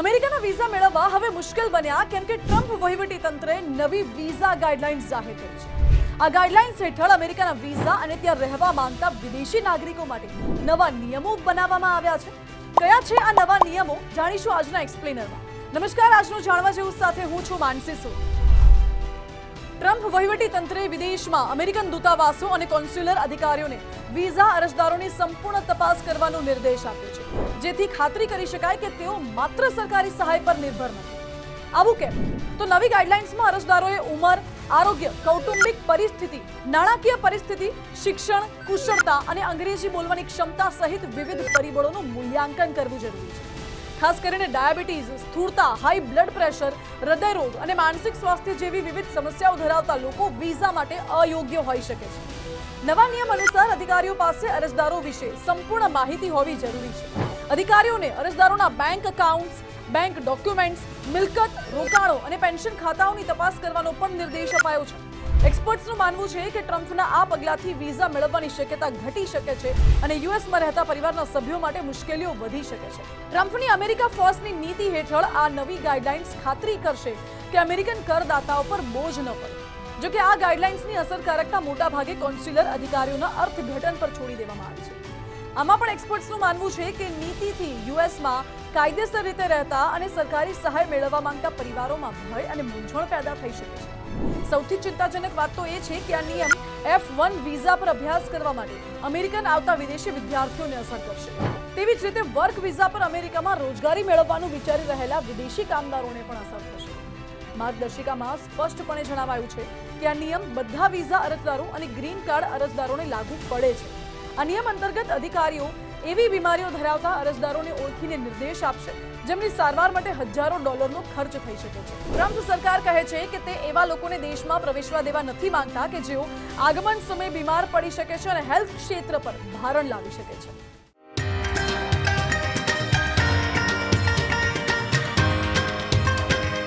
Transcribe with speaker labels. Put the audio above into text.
Speaker 1: અમેરિકાના વિઝા મેળવવા હવે મુશ્કેલ બન્યા, કેમ કે ટ્રમ્પ વહીવટી તંત્રે નવી વિઝા ગાઈડલાઇન્સ જાહેર કરી છે. આ ગાઈડલાઇન્સ હેઠળ અમેરિકાના વિઝા અને ત્યાં રહેવા માંગતા વિદેશી નાગરિકો માટે નવા નિયમો બનાવવામાં આવ્યા છે. કયા છે આ નવા નિયમો? જાણીશું આજના એક્સપ્લેનરમાં. નમસ્કાર, આજનું જાણવા જેવું સાથે હું છું માનસી સુર ટ્રમ્પ વહીવટી તંત્રે વિદેશમાં અમેરિકન દૂતાવાસો અને કોન્સ્યુલર અધિકારીઓને વિઝા અરજદારોની સંપૂર્ણ તપાસ કરવાનો નિર્દેશ આપ્યો છે. જેથી ખાતરી કરી શકાય કે તેઓ માત્ર સરકારી સહાય પર નિર્ભર નથી. આવું કેમ? તો નવી ગાઈડલાઇન્સમાં અરજદારોએ ઉંમર, આરોગ્ય, કૌટુંબિક પરિસ્થિતિ, નાણાકીય પરિસ્થિતિ, શિક્ષણ, કુશળતા અને અંગ્રેજી બોલવાની ક્ષમતા સહિત વિવિધ પરિબળોનું મૂલ્યાંકન કરવું જરૂરી છે. ખાસ કરીને ડાયાબિટીસ, સ્થૂળતા હાઈ બ્લડ પ્રેશર હૃદયરોગ અને માનસિક સ્વાસ્થ્ય જેવી વિવિધ સમસ્યાઓ ધરાવતા લોકો વિઝા માટે અયોગ્ય હોઈ શકે છે. નવા નિયમ અનુસાર અધિકારીઓ પાસે અરજદારો વિશે સંપૂર્ણ માહિતી હોવી જરૂરી છે. અધિકારીઓને અરજદારોના બેંક એકાઉન્ટ્સ બેંક ડોક્યુમેન્ટ્સ મિલકત, રોકાણો અને પેન્શન ખાતાઓની તપાસ કરવાનો પણ નિર્દેશ અપાયો છે. એક્સપર્ટ્સનું માનવું છે કે ટ્રમ્પના આ પગલાથી વિઝા મેળવવાની શક્યતા ઘટી શકે છે અને યુએસમાં રહેતા પરિવારના સભ્યો માટે મુશ્કેલીઓ વધી શકે છે. ટ્રમ્પની અમેરિકા ફર્સ્ટની નીતિ હેઠળ આ નવી ગાઈડલાઇન્સ ખાતરી કરશે કે અમેરિકન કરદાતાઓ પર બોજ ન પડે જોકે આ ગાઈડલાઇન્સની અસરકારકતા મોટાભાગે કોન્સ્યુલર અધિકારીઓના અર્થઘટન પર છોડી દેવામાં આવી છે. આમાં પણ એક્સપર્ટ્સનું માનવું છે કે નીતિથી યુએસમાં કાયદેસર રીતે રહેતા અને સરકારી સહાય મેળવવા માંગતા પરિવારોમાં ભય અને મૂંઝવણ પેદા થઈ શકે છે. સૌથી ચિંતાજનક વાત તો એ છે કે આ નિયમ એફ વન વિઝા પર અભ્યાસ કરવા માટે અમેરિકન આવતા વિદેશી વિદ્યાર્થીઓને અસર કરશે. તેવી જ રીતે વર્ક વિઝા પર અમેરિકામાં રોજગારી મેળવવાનું વિચારી રહેલા વિદેશી કામદારોને પણ અસર થશે. માર્ગદર્શિકામાં સ્પષ્ટપણે જણાવાયું છે કે આ નિયમ બધા વિઝા અરજદારો અને ગ્રીન કાર્ડ અરજદારોને લાગુ પડે છે. આ નિયમ અંતર્ગત અધિકારીઓ એવી બીમારીઓ ધરાવતા અરજદારોને ઓળખીને નિર્દેશ આપશે, જેમની સારવાર માટે હજારો ડોલરનો ખર્ચ થઈ શકે છે. ટ્રમ્પ સરકાર કહે છે કે તે એવા લોકોને દેશમાં પ્રવેશવા દેવા નથી માંગતા કે જેઓ આગમન સમયે બીમાર પડી શકે છે અને હેલ્થ ક્ષેત્ર પર ભારણ લાવી શકે છે.